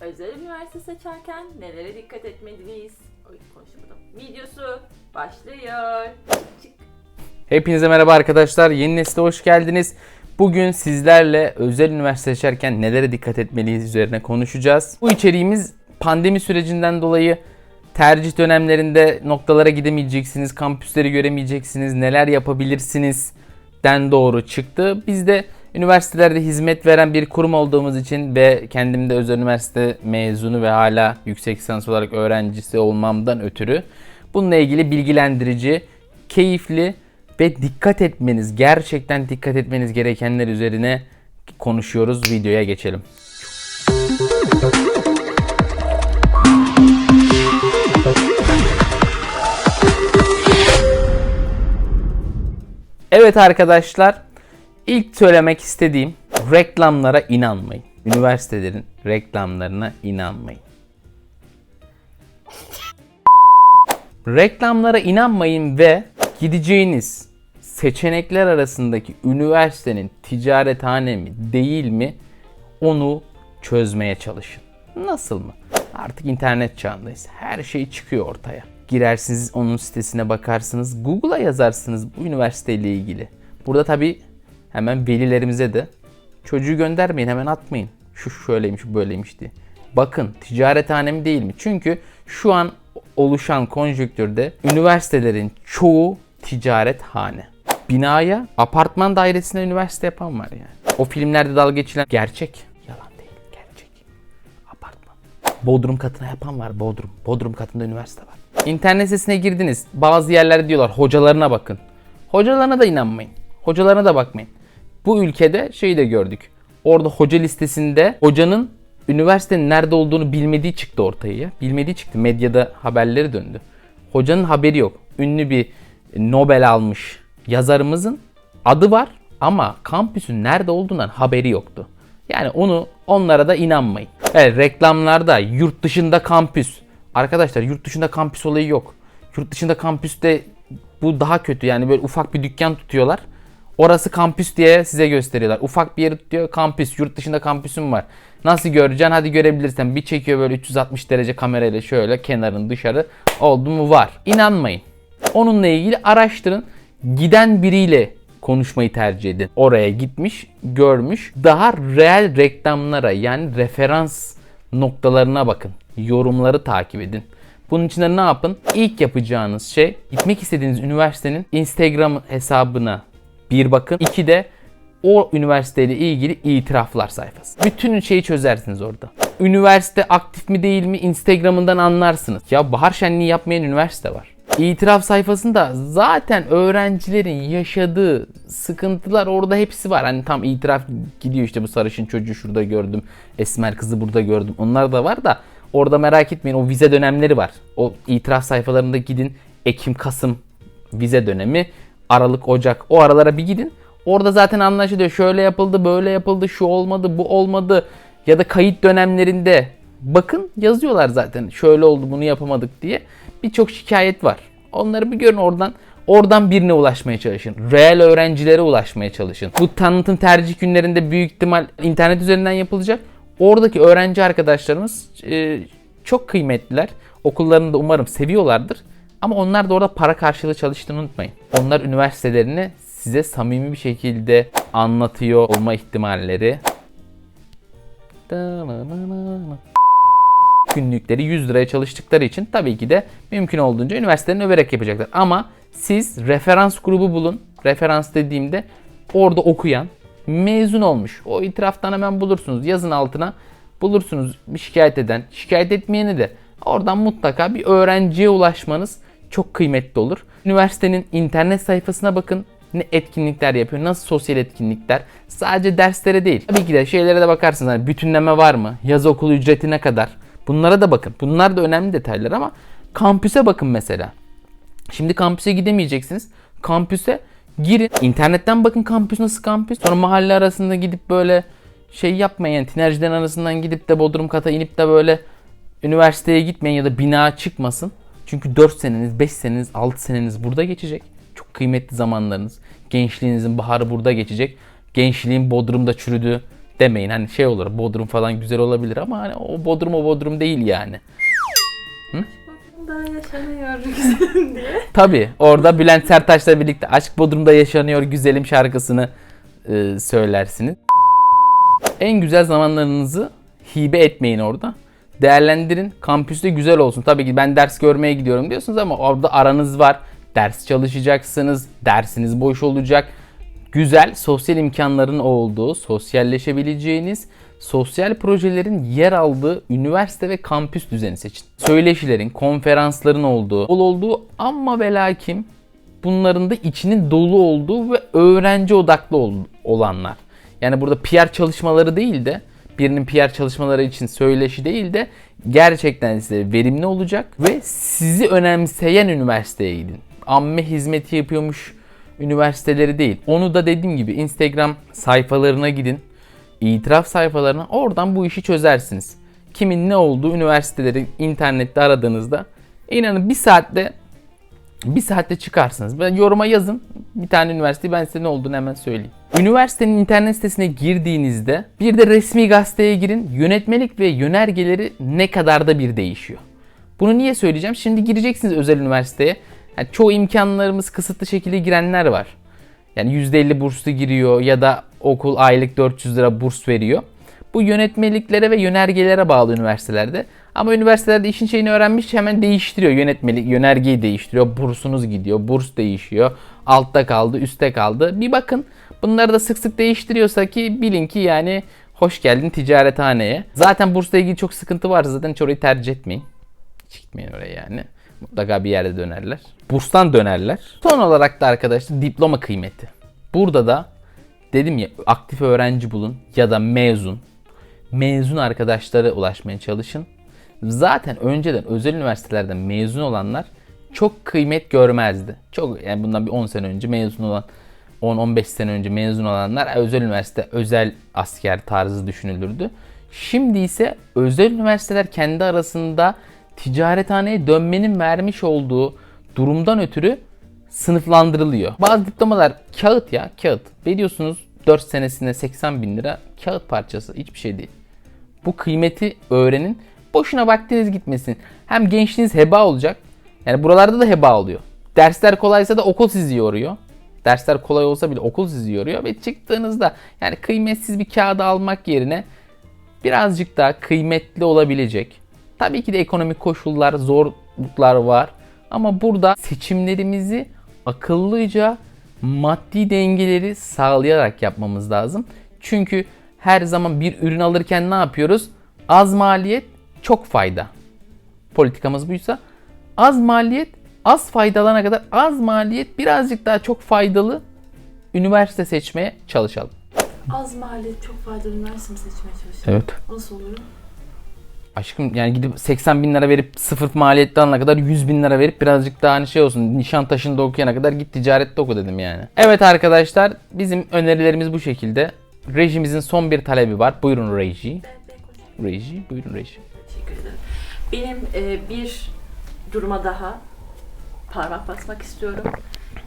Özel üniversite seçerken nelere dikkat etmeliyiz? Oy konuşamadım. Videosu başlıyor. Çık. Hepinize merhaba arkadaşlar. Yeni nesle hoş geldiniz. Bugün sizlerle özel üniversite seçerken nelere dikkat etmeliyiz üzerine konuşacağız. Bu içeriğimiz pandemi sürecinden dolayı tercih dönemlerinde noktalara gidemeyeceksiniz, kampüsleri göremeyeceksiniz, neler yapabilirsiniz den doğru çıktı. Biz de üniversitelerde hizmet veren bir kurum olduğumuz için ve kendim de özel üniversite mezunu ve hala yüksek lisans olarak öğrencisi olmamdan ötürü bununla ilgili bilgilendirici, keyifli ve dikkat etmeniz, gerçekten dikkat etmeniz gerekenler üzerine konuşuyoruz. Videoya geçelim. Evet arkadaşlar, ilk söylemek istediğim reklamlara inanmayın. Üniversitelerin reklamlarına inanmayın. Reklamlara inanmayın ve gideceğiniz seçenekler arasındaki üniversitenin ticarethane mi değil mi onu çözmeye çalışın. Nasıl mı? Artık internet çağındayız. Her şey çıkıyor ortaya. Girersiniz onun sitesine bakarsınız. Google'a yazarsınız bu üniversiteyle ilgili. Burada tabii hemen velilerimize de çocuğu göndermeyin hemen atmayın. Şu şöyleymiş böyleymiş diye. Bakın ticarethane mi değil mi? Çünkü şu an oluşan konjonktürde üniversitelerin çoğu ticarethane. Binaya, apartman dairesine üniversite yapan var yani. O filmlerde dalga geçilen gerçek. Yalan değil, gerçek. Apartman. Bodrum katına yapan var, Bodrum. Bodrum katında üniversite var. İnternet sitesine girdiniz. Bazı yerlerde diyorlar hocalarına bakın. Hocalarına da inanmayın. Hocalarına da bakmayın. Bu ülkede şeyi de gördük. Orada hoca listesinde hocanın üniversitenin nerede olduğunu bilmediği çıktı ortaya. ya. Bilmediği çıktı. Medyada haberleri döndü. Hocanın haberi yok. Ünlü bir Nobel almış yazarımızın adı var ama kampüsün nerede olduğundan haberi yoktu. Yani onu onlara da inanmayın. Evet reklamlarda yurt dışında kampüs. Arkadaşlar yurt dışında kampüs olayı yok. Yurt dışında kampüste bu daha kötü. Yani böyle ufak bir dükkan tutuyorlar. Orası kampüs diye size gösteriyorlar. Ufak bir yeri tutuyor kampüs. Yurt dışında kampüsüm var. Nasıl göreceksin? Hadi görebilirsen. Bir çekiyor böyle 360 derece kamerayla şöyle kenarın dışarı. Oldu mu var. İnanmayın. Onunla ilgili araştırın. Giden biriyle konuşmayı tercih edin. Oraya gitmiş, görmüş. Daha reel reklamlara yani referans noktalarına bakın. Yorumları takip edin. Bunun için de ne yapın? İlk yapacağınız şey gitmek istediğiniz üniversitenin Instagram hesabına bir bakın. İki de o üniversiteyle ilgili itiraflar sayfası. Bütün şeyi çözersiniz orada. Üniversite aktif mi değil mi Instagram'ından anlarsınız. Ya bahar şenliği yapmayan üniversite var. İtiraf sayfasında zaten öğrencilerin yaşadığı sıkıntılar orada hepsi var. Hani tam itiraf gidiyor işte bu sarışın çocuğu şurada gördüm. Esmer kızı burada gördüm. Onlar da var da orada merak etmeyin o vize dönemleri var. O itiraf sayfalarında gidin Ekim, Kasım vize dönemi, Aralık, Ocak o aralara bir gidin. Orada zaten anlaşılıyor. Şöyle yapıldı, böyle yapıldı, şu olmadı, bu olmadı. Ya da kayıt dönemlerinde bakın yazıyorlar zaten. Şöyle oldu, bunu yapamadık diye. Birçok şikayet var. Onları bir görün oradan. Oradan birine ulaşmaya çalışın. Reel öğrencilere ulaşmaya çalışın. Bu tanıtım tercih günlerinde büyük ihtimal internet üzerinden yapılacak. Oradaki öğrenci arkadaşlarımız e, çok kıymetliler. Okullarını da umarım seviyorlardır. Ama onlar da orada para karşılığı çalıştığını unutmayın. Onlar üniversitelerini size samimi bir şekilde anlatıyor olma ihtimalleri. Günlükleri 100 liraya çalıştıkları için tabii ki de mümkün olduğunca üniversitenin överek yapacaklar. Ama siz referans grubu bulun. Referans dediğimde orada okuyan, mezun olmuş. O itiraftan hemen bulursunuz. Yazın altına bulursunuz bir şikayet eden. Şikayet etmeyeni de oradan mutlaka bir öğrenciye ulaşmanız çok kıymetli olur. Üniversitenin internet sayfasına bakın. Ne etkinlikler yapıyor, nasıl sosyal etkinlikler. Sadece derslere değil. Tabii ki de şeylere de bakarsınız. Hani bütünleme var mı? Yaz okulu ücreti ne kadar? Bunlara da bakın. Bunlar da önemli detaylar ama kampüse bakın mesela. Şimdi kampüse gidemeyeceksiniz. Kampüse girin. İnternetten bakın kampüs nasıl kampüs. Sonra mahalle arasında gidip böyle şey yapmayın. Yani tinercilerin arasından gidip de Bodrum kata inip de böyle üniversiteye gitmeyin ya da bina çıkmasın. Çünkü 4 seneniz, 5 seneniz, 6 seneniz burada geçecek. Çok kıymetli zamanlarınız. Gençliğinizin baharı burada geçecek. Gençliğin Bodrum'da çürüdü. demeyin. Hani şey olur Bodrum falan güzel olabilir ama hani o Bodrum o Bodrum değil yani. Daha yaşanıyor güzelim diye. Tabii orada Bülent Sertaç'la birlikte Aşk Bodrum'da yaşanıyor güzelim şarkısını e, söylersiniz. En güzel zamanlarınızı hibe etmeyin orada. Değerlendirin. Kampüste güzel olsun. Tabii ki ben ders görmeye gidiyorum diyorsunuz ama orada aranız var. Ders çalışacaksınız. Dersiniz boş olacak. Güzel sosyal imkanların olduğu, sosyalleşebileceğiniz, sosyal projelerin yer aldığı üniversite ve kampüs düzeni seçin. Söyleşilerin, konferansların olduğu, bol olduğu ama ve lakin bunların da içinin dolu olduğu ve öğrenci odaklı ol- olanlar. Yani burada PR çalışmaları değil de birinin PR çalışmaları için söyleşi değil de gerçekten size verimli olacak ve sizi önemseyen üniversiteye gidin. Amme hizmeti yapıyormuş üniversiteleri değil. Onu da dediğim gibi Instagram sayfalarına gidin. itiraf sayfalarına oradan bu işi çözersiniz. Kimin ne olduğu üniversiteleri internette aradığınızda inanın bir saatte bir saatte çıkarsınız. Ben yoruma yazın. Bir tane üniversite ben size ne olduğunu hemen söyleyeyim. Üniversitenin internet sitesine girdiğinizde bir de resmi gazeteye girin. Yönetmelik ve yönergeleri ne kadar da bir değişiyor. Bunu niye söyleyeceğim? Şimdi gireceksiniz özel üniversiteye. Yani çoğu imkanlarımız kısıtlı şekilde girenler var. Yani %50 burslu giriyor ya da okul aylık 400 lira burs veriyor. Bu yönetmeliklere ve yönergelere bağlı üniversitelerde. Ama üniversitelerde işin şeyini öğrenmiş hemen değiştiriyor. Yönetmelik, yönergeyi değiştiriyor. Bursunuz gidiyor. Burs değişiyor. Altta kaldı, üstte kaldı. Bir bakın bunları da sık sık değiştiriyorsa ki bilin ki yani hoş geldin ticarethaneye. Zaten bursla ilgili çok sıkıntı varsa zaten hiç orayı tercih etmeyin. Hiç gitmeyin oraya yani. Mutlaka bir yerde dönerler. Burstan dönerler. Son olarak da arkadaşlar diploma kıymeti. Burada da dedim ya aktif öğrenci bulun ya da mezun. Mezun arkadaşlara ulaşmaya çalışın. Zaten önceden özel üniversitelerden mezun olanlar çok kıymet görmezdi. Çok yani bundan bir 10 sene önce mezun olan 10-15 sene önce mezun olanlar "E, özel üniversite, özel asker tarzı düşünülürdü. Şimdi ise özel üniversiteler kendi arasında ticarethaneye dönmenin vermiş olduğu durumdan ötürü sınıflandırılıyor. Bazı diplomalar kağıt ya kağıt. Veriyorsunuz 4 senesinde 80 bin lira kağıt parçası hiçbir şey değil. Bu kıymeti öğrenin. Boşuna vaktiniz gitmesin. Hem gençliğiniz heba olacak. Yani buralarda da heba oluyor. Dersler kolaysa da okul sizi yoruyor. Dersler kolay olsa bile okul sizi yoruyor ve çıktığınızda yani kıymetsiz bir kağıdı almak yerine birazcık daha kıymetli olabilecek. Tabii ki de ekonomik koşullar, zorluklar var. Ama burada seçimlerimizi akıllıca maddi dengeleri sağlayarak yapmamız lazım. Çünkü her zaman bir ürün alırken ne yapıyoruz? Az maliyet, çok fayda. Politikamız buysa az maliyet, az faydalarına kadar az maliyet, birazcık daha çok faydalı üniversite seçmeye çalışalım. Az maliyet çok faydalı üniversite mi seçmeye çalışıyorsun? Evet. Nasıl oluyor? Aşkım yani gidip 80 bin lira verip sıfır maliyetli alana kadar 100 bin lira verip birazcık daha hani şey olsun Nişantaşı'nda okuyana kadar git ticarette oku dedim yani. Evet arkadaşlar bizim önerilerimiz bu şekilde. Rejimizin son bir talebi var. Buyurun reji. Reji, buyurun reji. Teşekkür ederim. Benim e, bir duruma daha parmak basmak istiyorum.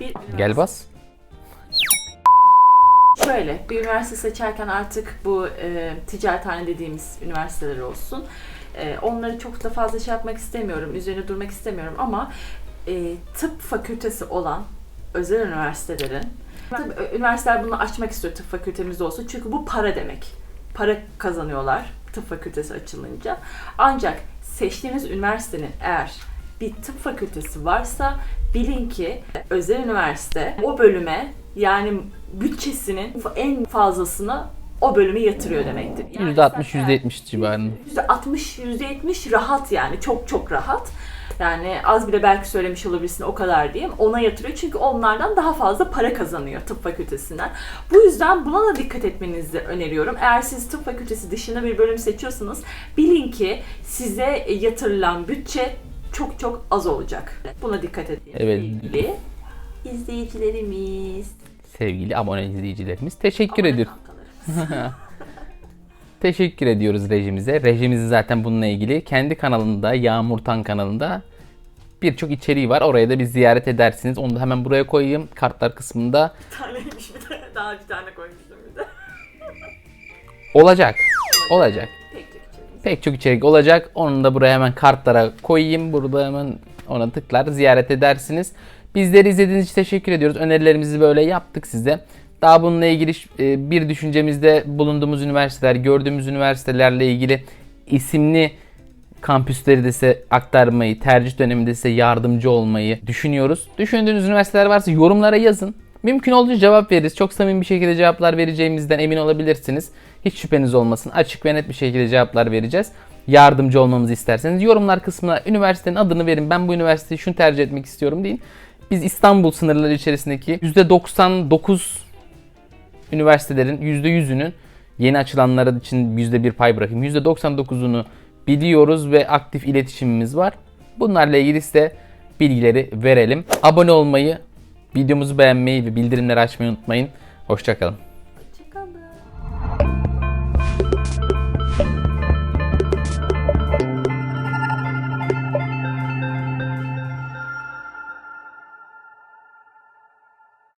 Bir Gel bas. Şöyle, bir üniversite seçerken artık bu e, ticarethane dediğimiz üniversiteler olsun. E, onları çok da fazla şey yapmak istemiyorum, üzerine durmak istemiyorum ama e, tıp fakültesi olan özel üniversitelerin, tabii ö- üniversiteler bunu açmak istiyor tıp fakültemiz olsun çünkü bu para demek. Para kazanıyorlar tıp fakültesi açılınca. Ancak seçtiğiniz üniversitenin eğer bir tıp fakültesi varsa bilin ki özel üniversite o bölüme yani bütçesinin en fazlasını o bölüme yatırıyor demektir. Yani %60, zaten %70 civarında. %60, %70 rahat yani çok çok rahat. Yani az bile belki söylemiş olabilirsin o kadar diyeyim. Ona yatırıyor çünkü onlardan daha fazla para kazanıyor tıp fakültesinden. Bu yüzden buna da dikkat etmenizi öneriyorum. Eğer siz tıp fakültesi dışında bir bölüm seçiyorsanız bilin ki size yatırılan bütçe çok çok az olacak. Buna dikkat edin. Evet. Sevgili izleyicilerimiz. Sevgili abone izleyicilerimiz teşekkür abone ediyorum. Teşekkür ediyoruz rejimize. Rejimizi zaten bununla ilgili kendi kanalında Yağmur Tan kanalında birçok içeriği var. Oraya da bir ziyaret edersiniz. Onu da hemen buraya koyayım. Kartlar kısmında Bir taneymiş bir de. Daha bir tane koymuştum bir de. Olacak. Olacak. Pek çok içeriğimiz. Pek çok içerik olacak. Onu da buraya hemen kartlara koyayım. Burada hemen ona tıklar ziyaret edersiniz. Bizleri izlediğiniz için teşekkür ediyoruz. Önerilerimizi böyle yaptık size. Daha bununla ilgili e, bir düşüncemizde bulunduğumuz üniversiteler, gördüğümüz üniversitelerle ilgili isimli kampüsleri de size aktarmayı, tercih döneminde size yardımcı olmayı düşünüyoruz. Düşündüğünüz üniversiteler varsa yorumlara yazın. Mümkün olduğunca cevap veririz. Çok samimi bir şekilde cevaplar vereceğimizden emin olabilirsiniz. Hiç şüpheniz olmasın. Açık ve net bir şekilde cevaplar vereceğiz. Yardımcı olmamızı isterseniz yorumlar kısmına üniversitenin adını verin. Ben bu üniversiteyi şunu tercih etmek istiyorum deyin. Biz İstanbul sınırları içerisindeki %99 üniversitelerin %100'ünün yeni açılanlar için %1 pay bırakayım. %99'unu biliyoruz ve aktif iletişimimiz var. Bunlarla ilgili size bilgileri verelim. Abone olmayı, videomuzu beğenmeyi ve bildirimleri açmayı unutmayın. Hoşçakalın.